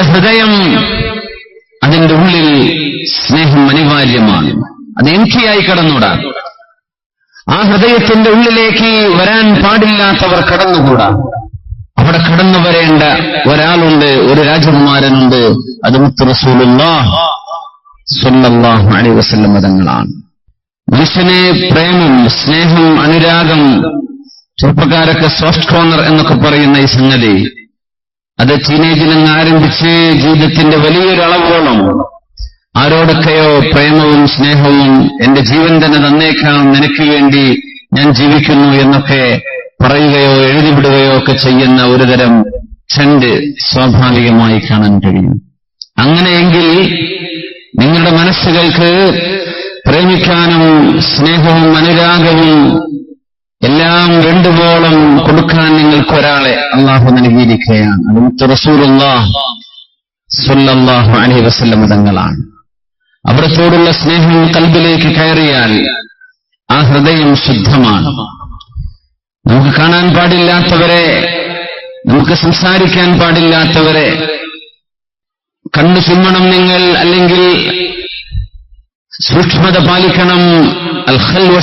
നമ്മുടെ ഹൃദയം അതിന്റെ ഉള്ളിൽ സ്നേഹം അനിവാര്യമാണ്. അത് എംറ്റിയായി കടന്നുകൂടാ. ആ ഹൃദയത്തിന്റെ ഉള്ളിലേക്ക് വരാൻ പാടില്ലാത്തവർ കടന്നുകൂടാ. അവിടെ കടന്നു വരേണ്ട ഒരാളുണ്ട് ഒരു രാജകുമാരനുണ്ട്. അത് മുത്ത് മതങ്ങളാണ് സ്വല്ലല്ലാഹു അലൈഹി വസല്ലം തങ്ങളാണ്. മനുഷ്യനെ പ്രേമം സ്നേഹം അനുരാഗം ചെറുപ്പക്കാരൊക്കെ സോഫ്റ്റ് കോർണർ എന്നൊക്കെ പറയുന്ന ഈ സംഗതി അത് ടീനേജിൽ നിന്ന് ആരംഭിച്ച് ജീവിതത്തിന്റെ വലിയൊരു അളവോളം ആരോടൊക്കെയോ പ്രേമവും സ്നേഹവും എന്റെ ജീവൻ തന്നെ നന്നേക്കാം നിനക്ക് വേണ്ടി ഞാൻ ജീവിക്കുന്നു എന്നൊക്കെ പറയുകയോ എഴുതിവിടുകയോ ഒക്കെ ചെയ്യുന്ന ഒരുതരം ട്രെൻഡ് സ്വാഭാവികമായി കാണാൻ കഴിയും. അങ്ങനെയെങ്കിൽ നിങ്ങളുടെ മനസ്സുകൾക്ക് പ്രേമിക്കാനും സ്നേഹവും അനുരാഗവും എല്ലാം രണ്ടുപോളം കൊടുക്കാൻ നിങ്ങൾക്ക് ഒരാളെ അള്ളാഹു നൽകിയിരിക്കുകയാണ്. അത് സ്വല്ലല്ലാഹു അലൈഹി വസല്ലം തങ്ങളാണ്. അവിടത്തോടുള്ള സ്നേഹം കൽബിലേക്ക് കയറിയാൽ ആ ഹൃദയം ശുദ്ധമാണ്. നമുക്ക് കാണാൻ പാടില്ലാത്തവരെ നമുക്ക് സംസാരിക്കാൻ പാടില്ലാത്തവരെ കണ്ണു ചുമ്മണം നിങ്ങൾ അല്ലെങ്കിൽ സൂക്ഷ്മത പാലിക്കണം. അൽ ഖൽവ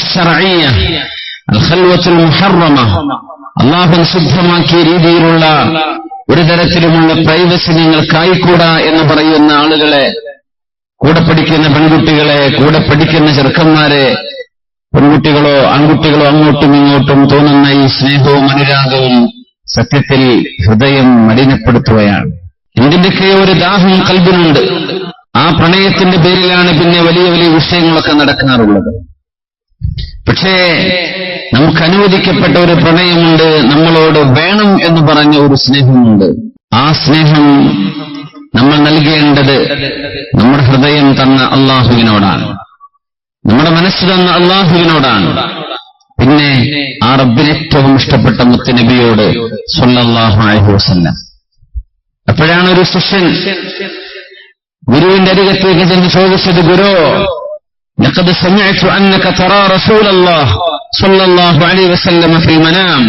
അൽ ഖൽവത്തുൽ മുഹറമ. അള്ളാഹു നിഷിദ്ധമാക്കിയ രീതിയിലുള്ള ഒരു തരത്തിലുമുള്ള പ്രൈവസി നിങ്ങൾക്കായിക്കൂടാ എന്ന് പറയുന്ന ആളുകളെ കൂടെ പഠിക്കുന്ന പെൺകുട്ടികളെ കൂടെ പഠിക്കുന്ന ചെറുക്കന്മാരെ പെൺകുട്ടികളോ ആൺകുട്ടികളോ അങ്ങോട്ടും ഇങ്ങോട്ടും തോന്നുന്ന ഈ സ്നേഹവും അനുരാഗവും സത്യത്തിൽ ഹൃദയം മലിനപ്പെടുത്തുകയാണ്. എന്തിന്റെയൊക്കെയോ ഒരു ദാഹം കൽബിനുണ്ട് ആ പ്രണയത്തിന്റെ പേരിലാണ് പിന്നെ വലിയ വലിയ വിഷയങ്ങളൊക്കെ നടക്കാറുള്ളത്. പക്ഷേ നമുക്ക് അനുവദിക്കപ്പെട്ട ഒരു പ്രണയമുണ്ട് നമ്മളോട് വേണം എന്ന് പറഞ്ഞ ഒരു സ്നേഹമുണ്ട്. ആ സ്നേഹം നമ്മൾ നൽകേണ്ടത് നമ്മുടെ ഹൃദയം തന്ന അള്ളാഹുവിനോടാണ്. നമ്മുടെ മനസ്സ് തന്ന അള്ളാഹുവിനോടാണ്. പിന്നെ ആ റബ്ബിന് ഏറ്റവും ഇഷ്ടപ്പെട്ട മുത്തനബിയോട് സൊല്ലാഹു അലൈഹി വസല്ലം. അപ്പോഴാണ് ഒരു ശിഷ്യൻ ഗുരുവിന്റെ അരികത്തേക്ക് ചെന്ന് ചോദിച്ചത് ഗുരു لقد سمعت أنك ترى رسول الله صلى الله عليه وسلم في المنام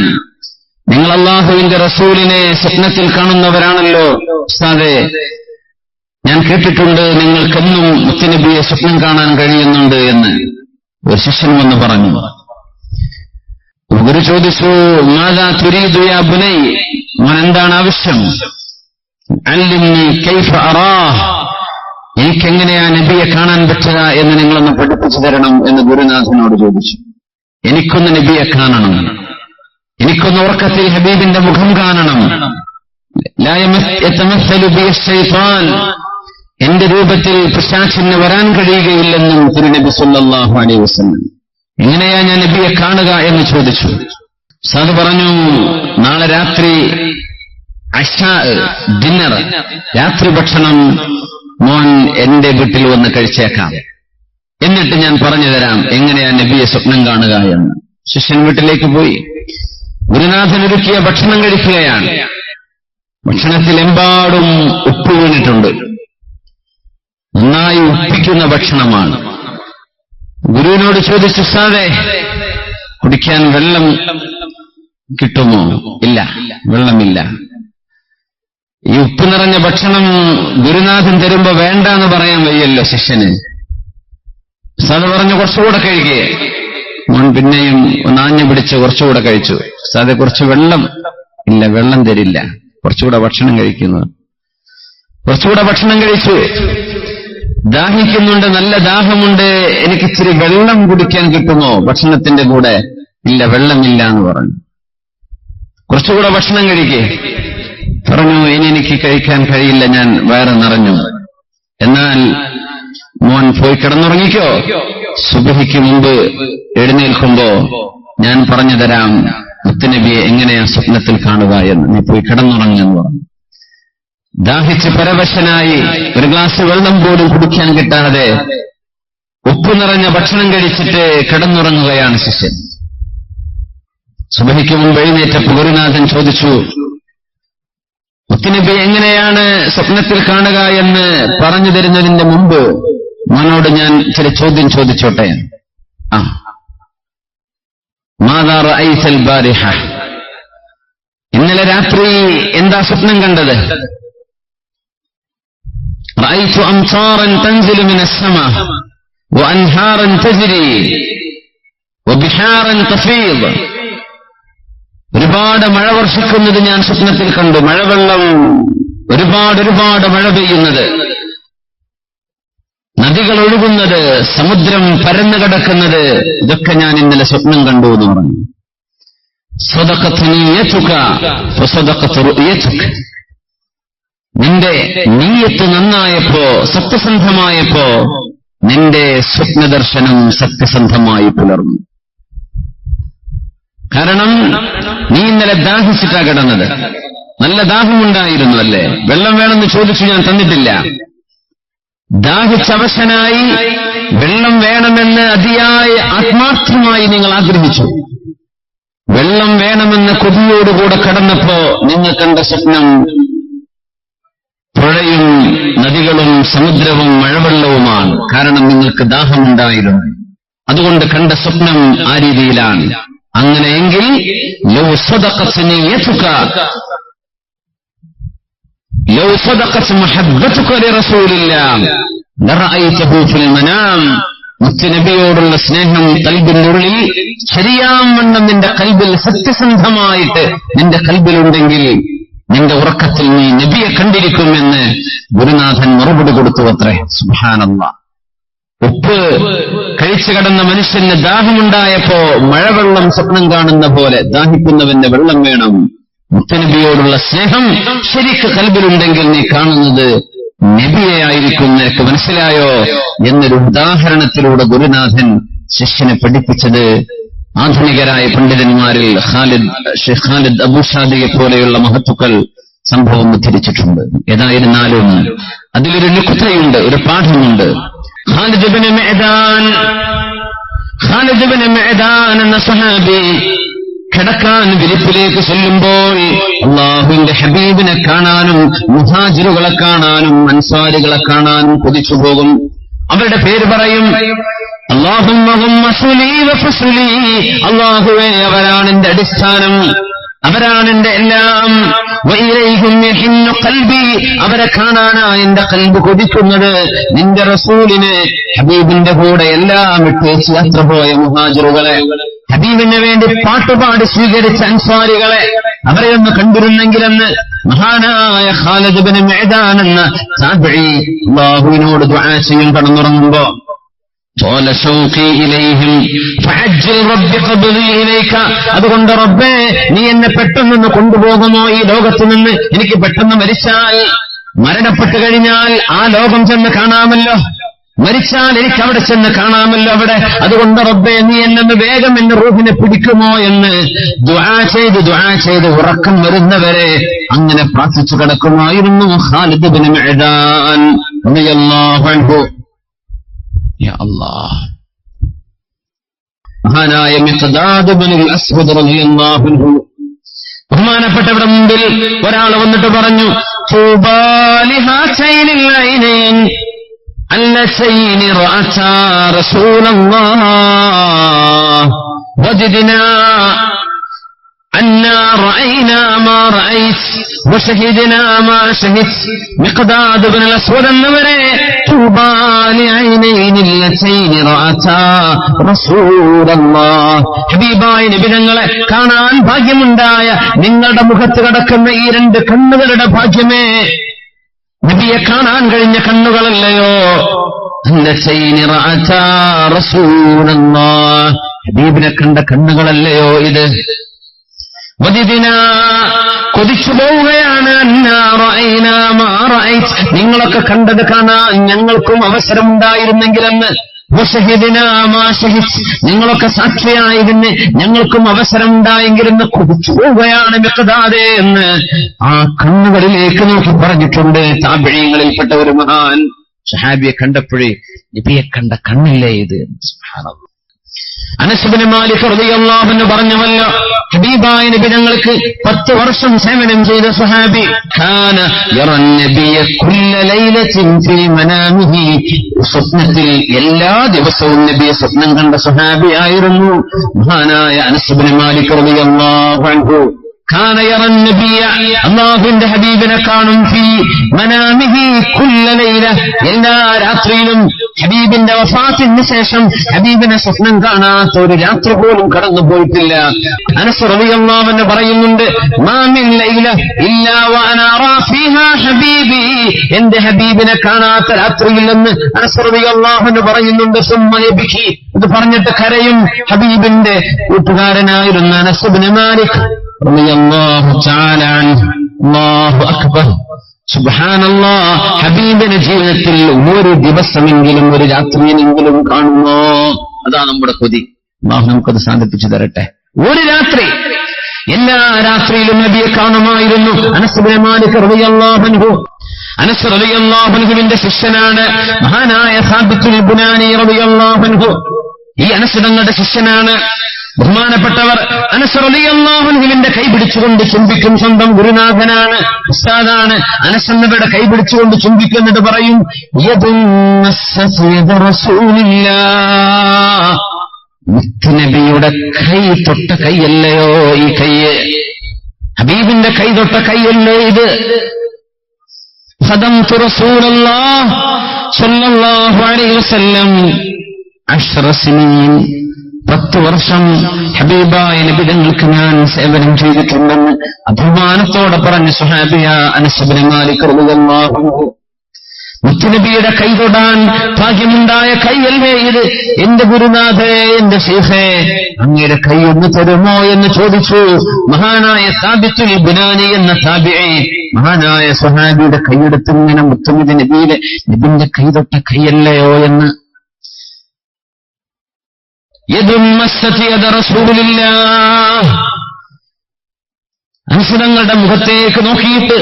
നിങ്ങൾ അള്ളാഹുവിന്റെ റസൂലിനെ സ്വപ്നത്തിൽ കാണുന്നവരാണല്ലോ ഉസ്താദെ ഞാൻ കേട്ടിട്ടുണ്ട് നിങ്ങൾക്കെന്നും മുത്തനബിയെ സ്വപ്നം കാണാൻ കഴിയുന്നുണ്ട് എന്ന് ഒരു ശിഷ്യൻ വന്ന് പറഞ്ഞു ഗുരു ചോദിച്ചു മാതാ തുരീദു യാ ബുനൈ മോൻ എന്താണ് ആവശ്യം അല്ലിന്നി കൈഫ അറാഹ് എനിക്കെങ്ങനെയാ നബിയെ കാണാൻ പറ്റുക എന്ന് നിങ്ങളൊന്ന് പഠിപ്പിച്ചു തരണം എന്ന് ഗുരുനാഥനോട് ചോദിച്ചു. എനിക്കൊന്ന് നബിയെ കാണണം. എനിക്കൊന്ന് ഉറക്കത്തിൽ ഹബീബിന്റെ മുഖം കാണണം. എന്റെ രൂപത്തിൽ പിശാചിന് വരാൻ കഴിയുകയില്ലെന്നും തിരുനബി സുല്ലാഹു അലൈഹി വസ്ലം എങ്ങനെയാ ഞാൻ നബിയെ കാണുക എന്ന് ചോദിച്ചു. സാധു പറഞ്ഞു നാളെ രാത്രി അഷ ഡിന്നർ രാത്രി ഭക്ഷണം മോൻ എന്റെ വീട്ടിൽ വന്ന് കഴിച്ചേക്കാം. എന്നിട്ട് ഞാൻ പറഞ്ഞു തരാം എങ്ങനെയാ നബിയെ സ്വപ്നം കാണുക എന്ന്. ശിഷ്യൻ വീട്ടിലേക്ക് പോയി. ഗുരുനാഥൻ ഒരുക്കിയ ഭക്ഷണം കഴിക്കുകയാണ്. ഭക്ഷണത്തിൽ എമ്പാടും ഉപ്പ് വീണിട്ടുണ്ട്. നന്നായി ഉപ്പിക്കുന്ന ഭക്ഷണമാണ്. ഗുരുവിനോട് ചോദിച്ചു സാറേ കുടിക്കാൻ വെള്ളം കിട്ടുമോ? ഇല്ല വെള്ളമില്ല. ഈ ഉപ്പ് നിറഞ്ഞ ഭക്ഷണം ഗുരുനാഥൻ തരുമ്പോ വേണ്ട എന്ന് പറയാൻ വയ്യല്ലോ ശിഷ്യന്. സാറ് പറഞ്ഞു കുറച്ചുകൂടെ കഴിക്കേ. മോൻ പിന്നെയും ഒന്നാഞ്ഞു പിടിച്ച് കുറച്ചുകൂടെ കഴിച്ചു. സാതെ കുറച്ച് വെള്ളം ഇല്ല വെള്ളം തരില്ല. കുറച്ചുകൂടെ ഭക്ഷണം കഴിക്കുന്നു. കുറച്ചുകൂടെ ഭക്ഷണം കഴിച്ചു. ദാഹിക്കുന്നുണ്ട് നല്ല ദാഹമുണ്ട്. എനിക്ക് ഇച്ചിരി വെള്ളം കുടിക്കാൻ കിട്ടുമോ? ഭക്ഷണത്തിന്റെ കൂടെ ഇല്ല വെള്ളമില്ല എന്ന് പറഞ്ഞു. കുറച്ചുകൂടെ ഭക്ഷണം കഴിക്കേ. പറഞ്ഞു ഇനി എനിക്ക് കഴിക്കാൻ കഴിയില്ല ഞാൻ വയറ് നിറഞ്ഞു. എന്നാൽ മോൻ പോയി കിടന്നുറങ്ങിക്കോ? സുബഹിക്ക് മുമ്പ് എഴുന്നേൽക്കുമ്പോ ഞാൻ പറഞ്ഞു തരാം മുത്തുനബിയെ എങ്ങനെയാ സ്വപ്നത്തിൽ കാണുക എന്ന്. നീ പോയി കിടന്നുറങ്ങെന്ന് പറഞ്ഞു. ദാഹിച്ച് പരവശനായി ഒരു ഗ്ലാസ് വെള്ളം പോലും കുടിക്കാൻ കിട്ടാതെ ഉപ്പ് നിറഞ്ഞ ഭക്ഷണം കഴിച്ചിട്ട് കിടന്നുറങ്ങുകയാണ് ശിഷ്യൻ. സുബഹിക്ക് മുമ്പ് എഴുന്നേറ്റ ഗുരുനാഥൻ ചോദിച്ചു മുത്തുനബി എങ്ങനെയാണ് സ്വപ്നത്തിൽ കാണുക എന്ന് പറഞ്ഞു തരുന്നതിന്റെ മുമ്പ് മോനോട് ഞാൻ ചില ചോദ്യം ചോദിച്ചോട്ടെ ആ മാതാ റഅയ്തൽ ബാരിഹ ഇന്നലെ രാത്രി എന്താ സ്വപ്നം കണ്ടത് رأيت أمطارا تنزل من السماء وأنهارا تجري وبحارا تفيض ഒരുപാട് മഴ വർഷിക്കുന്നത് ഞാൻ സ്വപ്നത്തിൽ കണ്ടു. മഴവെള്ളം ഒരുപാട് ഒരുപാട് മഴ പെയ്യുന്നത്. നദികൾ ഒഴുകുന്നത് സമുദ്രം പരന്നു കിടക്കുന്നത് ഇതൊക്കെ ഞാൻ ഇന്നലെ സ്വപ്നം കണ്ടു എന്ന് പറഞ്ഞു. നിന്റെ നീയത്ത് നന്നായപ്പോ സത്യസന്ധമായപ്പോ നിന്റെ സ്വപ്നദർശനം സത്യസന്ധമായി പുലർന്നു. കാരണം നീ ഇന്നലെ ദാഹിച്ചിട്ടാ കിടന്നത്. നല്ല ദാഹമുണ്ടായിരുന്നു അല്ലേ? വെള്ളം വേണമെന്ന് ചോദിച്ചു ഞാൻ തന്നിട്ടില്ല. ദാഹിച്ചവശനായി വെള്ളം വേണമെന്ന് അതിയായ ആത്മാർത്ഥമായി നിങ്ങൾ ആഗ്രഹിച്ചു. വെള്ളം വേണമെന്ന് കൊതിയോടുകൂടെ കടന്നപ്പോ നിങ്ങൾ കണ്ട സ്വപ്നം പുഴയും നദികളും സമുദ്രവും മഴവെള്ളവുമാണ്. കാരണം നിങ്ങൾക്ക് ദാഹമുണ്ടായിരുന്നു. അതുകൊണ്ട് കണ്ട സ്വപ്നം ആ രീതിയിലാണ്. അങ്ങനെയെങ്കിൽ മുത്തുനബിയോടുള്ള സ്നേഹം കൽബിനുള്ളിൽ ശരിയാവണ്ണം നിന്റെ കൽബിൽ സത്യസന്ധമായിട്ട് നിന്റെ കൽബിലുണ്ടെങ്കിൽ നിന്റെ ഉറക്കത്തിൽ നീ നബിയെ കണ്ടിരിക്കുമെന്ന് ഗുരുനാഥൻ മറുപടി കൊടുത്തു അത്രേ. സുഹാനല്ല ഉപ്പ് കഴിച്ചു കടന്ന മനുഷ്യന് ദാഹമുണ്ടായപ്പോ മഴവെള്ളം സ്വപ്നം കാണുന്ന പോലെ ദാഹിക്കുന്നവന്റെ വെള്ളം വേണം. മുത്തനബിയോടുള്ള സ്നേഹം ശരിക്ക് കൽബിലുണ്ടെങ്കിൽ നീ കാണുന്നത് നബിയെ ആയിരിക്കും നിനക്ക് മനസ്സിലായോ? എന്നൊരു ഉദാഹരണത്തിലൂടെ ഗുരുനാഥൻ ശിഷ്യനെ പഠിപ്പിച്ചത് ആധുനികരായ പണ്ഡിതന്മാരിൽ ഖാലിദ് ഷെയ്ഖ് ഖാലിദ് അബുഷാദിയെ പോലെയുള്ള മഹത്തുക്കൾ സംഭവം ഉദ്ധരിച്ചിട്ടുണ്ട്. ഏതായിരുന്നാലും അതിലൊരു നുക്തയുണ്ട് ഒരു പാഠമുണ്ട്. ഖാലിദ് ഇബ്നു മെഹദാൻ ഖാലിദ് ഇബ്നു മെഹദാൻ എന്ന സഹാബി കിടക്കാൻ വിരിപ്പിലേക്ക് ചെല്ലുമ്പോൾ അള്ളാഹുവിന്റെ ഹബീബിനെ കാണാനും മുഹാജിറുകളെ കാണാനും അൻസാരികളെ കാണാനും കൊതിച്ചു പോകും. അവരുടെ പേര് പറയും അള്ളാഹുവേ അവരാണ് എന്റെ അടിസ്ഥാനം. അവരാണ് എന്റെ എല്ലാം. കൽബി അവരെ കാണാനാ എന്റെ കൽബ് കൊതിക്കുന്നത്. നിന്റെ റസൂലിന് ഹബീബിന്റെ കൂടെ എല്ലാം ഇട്ടേച്ച് യാത്ര പോയ മുഹാജിറുകളെ. ഹബീബിന് വേണ്ടി പാട്ടുപാട് സ്വീകരിച്ച അൻസ്വാരികളെ അവരെ ഒന്ന് കണ്ടിരുന്നെങ്കിലെന്ന് മഹാനായ ഖാലജബന് മേദാൻ താബിഴി അള്ളാഹുവിനോട് ദുആ ചെയ്യും കടന്നുറങ്ങുമ്പോ. طال شوقي إليهم فعجل رب قبضي إليك അതുകൊണ്ട് റബ്ബേ നീ എന്നെ പെട്ടെന്നൊന്ന് കൊണ്ടുപോകുമോ ഈ ലോകത്ത് നിന്ന് എനിക്ക് പെട്ടെന്ന് മരിച്ചാൽ മരണപ്പെട്ടു കഴിഞ്ഞാൽ ആ ലോകം ചെന്ന് കാണാമല്ലോ മരിച്ചാൽ എനിക്ക് അവിടെ ചെന്ന് കാണാമല്ലോ അവിടെ അതുകൊണ്ട് റബ്ബേ നീ എന്നെ വേഗം എന്റെ റൂഹിനെ പിടിക്കുമോ എന്ന് ദ്വാ ചെയ്ത് ദ്വാ ചെയ്ത് ഉറക്കം വരുന്നവരെ അങ്ങനെ പ്രാർത്ഥിച്ചു കിടക്കുമായിരുന്നു ഖാലിദ് ബിൻ മെഹദാൻ മഹാനായ ബഹുമാനപ്പെട്ടവരുടെ മുമ്പിൽ ഒരാൾ വന്നിട്ട് പറഞ്ഞു തൂബാലി أنا رأينا ما رأيت وشهدنا ما شهدت مقداد بن الأسود النمري طوبى لعينين اللتين رأتا رسول الله ഹബീബായ നിബിധങ്ങളെ കാണാൻ ഭാഗ്യമുണ്ടായ നിങ്ങളുടെ മുഖത്ത് കിടക്കുന്ന ഈ രണ്ട് കണ്ണുകളുടെ ഭാഗ്യമേ നബിയെ കാണാൻ കഴിഞ്ഞ കണ്ണുകളല്ലയോ ഹബീബിനെ കണ്ട കണ്ണുകളല്ലയോ ഇത് വദിദിന കൊതിച്ചു പോവുകയാണ്. നിങ്ങളൊക്കെ കണ്ടത് കാണാ ഞങ്ങൾക്കും അവസരമുണ്ടായിരുന്നെങ്കിലെന്ന്. നിങ്ങളൊക്കെ സാക്ഷിയായിരുന്ന് ഞങ്ങൾക്കും അവസരം ഉണ്ടായെങ്കിലെന്ന് കുതിച്ചു പോവുകയാണ് മിക്കതാതെ എന്ന് ആ കണ്ണുകളിലേക്ക് നോക്കി പറഞ്ഞിട്ടുണ്ട് താപിഴയങ്ങളിൽപ്പെട്ട ഒരു മഹാൻ. ഷഹാബിയെ കണ്ടപ്പോഴേ നബിയെ കണ്ട കണ്ണില്ലേ ഇത്? അനസുബിന് മാലിക് റളിയല്ലാഹു പറഞ്ഞുവല്ലോ ഹബീബായ നബി ഞങ്ങൾക്ക് പത്ത് വർഷം സേവനം ചെയ്ത സഹാബി ഖാന നബിയ സ്വപ്നത്തിൽ എല്ലാ ദിവസവും നബിയെ സ്വപ്നം കണ്ട സുഹാബി ആയിരുന്നു മഹാനായ അനസുബിന് മാലിക് റളിയല്ലാഹു അള്ളാഹുവിന്റെ ഹബീബിനെ കാണും എല്ലാ രാത്രിയിലും ഹബീബിന്റെ വഫാത്തിന് ശേഷം ഹബീബിനെ സ്വപ്നം കാണാത്ത ഒരു രാത്രി പോലും കടന്നു പോയിട്ടില്ല. അനസ് റളിയല്ലാഹു അൻഹു പറയുന്നുണ്ട് ഫീഹാ ഹബീബി. എന്റെ ഹബീബിനെ കാണാത്ത രാത്രിയില്ലെന്ന് അനസ് റളിയല്ലാഹു അൻഹു പറയുന്നുണ്ട് സുമ്മ ഇത് പറഞ്ഞിട്ട് കരയും ഹബീബിന്റെ കൂട്ടുകാരനായിരുന്ന അനസ് ഇബ്നു മാലിക് റളിയല്ലാഹു തആല അല്ലാഹു അക്ബർ. സുബ്ഹാനല്ലാ ഹബീബിന്റെ ജീവിതത്തിൽ ഒരു ദിവസമെങ്കിലും ഒരു രാത്രിയിലെങ്കിലും കാണുമോ അതാ നമ്മുടെ കൊതി. അള്ളാഹു നമുക്കത് സാധിപ്പിച്ചു തരട്ടെ. ഒരു രാത്രി എല്ലാ രാത്രിയിലും നബിയെ കാണുമായിരുന്നു. റളിയല്ലാഹു അനസ് ശിഷ്യനാണ് മഹാനായ സാബിത്തുൽ ഈ അനസുടങ്ങളുടെ ശിഷ്യനാണ്. ബഹുമാനപ്പെട്ടവർ അനസറിയല്ലാഹുവിന്റെ കൈ പിടിച്ചുകൊണ്ട് ചുംബിക്കും സ്വന്തം ഗുരുനാഥനാണ് ഉസ്താദാണ്. അനസന്നവരുടെ കൈപിടിച്ചുകൊണ്ട് ചുംബിക്കുന്നത് പറയും നബിയുടെ കൈ തൊട്ട കൈയല്ലയോ ഈ കൈയ് ഹബീബിന്റെ കൈ തൊട്ട കൈയല്ലേ ഇത്? ഹദം തുറസൂലല്ലാഹ് സല്ലല്ലാഹു അലൈഹി അഷ്റസിനീൻ പത്ത് വർഷം ഹബീബായ നബിതങ്ങൾക്ക് ഞാൻ സേവനം ചെയ്തിട്ടുണ്ടെന്ന് അഭിമാനത്തോടെ പറഞ്ഞ സുഹാബിയ അനസബിന് മാലിക് റളിയല്ലാഹു മുത്തുനബിയുടെ കൈ തൊടാൻ ഭാഗ്യമുണ്ടായ കൈയല്ലേ ഇത്? എന്റെ ഗുരുനാഥേ എന്റെ ശേഖേ അങ്ങയുടെ കൈ ഒന്ന് തരുമോ? എന്ന് ചോദിച്ചു. മഹാനായ സാബിത്തുൽ ബിനാനി എന്ന സാബിയെ മഹാനായ സുഹാബിയുടെ കൈയെടുത്ത് ഇങ്ങനെ മുത്തുനബി നബിയുടെ നബിന്റെ കൈ തൊട്ട കൈയല്ലയോ എന്ന് അനുസരങ്ങളുടെ മുഖത്തേക്ക് നോക്കിയിട്ട്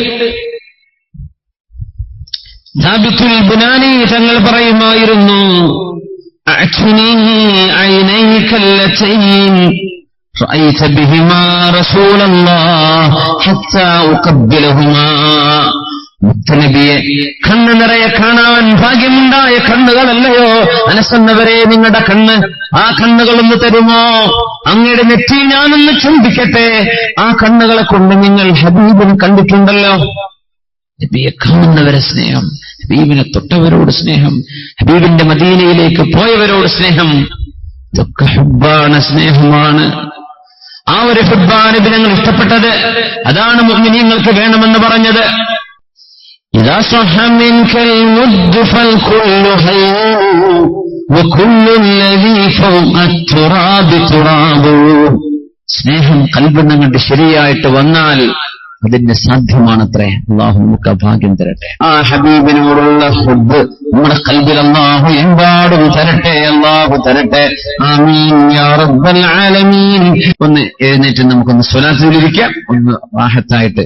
സാബിത്തുൽ ബുനാനി തങ്ങൾ പറയുമായിരുന്നു رأيت بهما رسول الله حتى أقبلهما മുത്തനബിയെ കണ്ണ് നിറയെ കാണാൻ ഭാഗ്യമുണ്ടായ കണ്ണുകളല്ലയോ? അനസന്നവരെ നിങ്ങളുടെ കണ്ണ് ആ കണ്ണുകളൊന്ന് തരുമോ? അങ്ങയുടെ നെറ്റി ഞാനൊന്ന് ചുംബിക്കട്ടെ. ആ കണ്ണുകളെ കൊണ്ട് നിങ്ങൾ ഹബീബിനെ കണ്ടിട്ടുണ്ടല്ലോ. നബിയെ കാണുന്നവരെ സ്നേഹം ഹബീബിനെ തൊട്ടവരോട് സ്നേഹം ഹബീബിന്റെ മദീനയിലേക്ക് പോയവരോട് സ്നേഹം. ഇതൊക്കെ ഹുബാണ് സ്നേഹമാണ്. ആ ഒരു ഹുബാണ് ഇതിനങ്ങൾ ഇഷ്ടപ്പെട്ടത്. അതാണ് മുഗ്മിനിയങ്ങൾക്ക് വേണമെന്ന് പറഞ്ഞത്. إذا صح منك المد فالكل هين وكل الذي فوق التراب تراب സ്നേഹം കൽബിൽ നിങ്ങളുടെ ശരിയായിട്ട് വന്നാൽ അതിന് സാധ്യമാണത്രേ അള്ളാഹു നമുക്ക് ആ ഭാഗ്യം തരട്ടെ ആ ഹബീബിനോടുള്ള ഹുബ് നമ്മുടെ കൽബിൽ അള്ളാഹു എമ്പാടും തരട്ടെ അള്ളാഹു തരട്ടെ ആമീൻ യാ റബ്ബൽ ആലമീൻ ഒന്ന് എഴുന്നേറ്റ് നമുക്കൊന്ന് സ്വലാത്തിലിരിക്കാം ഒന്ന് വാഹത്തായിട്ട്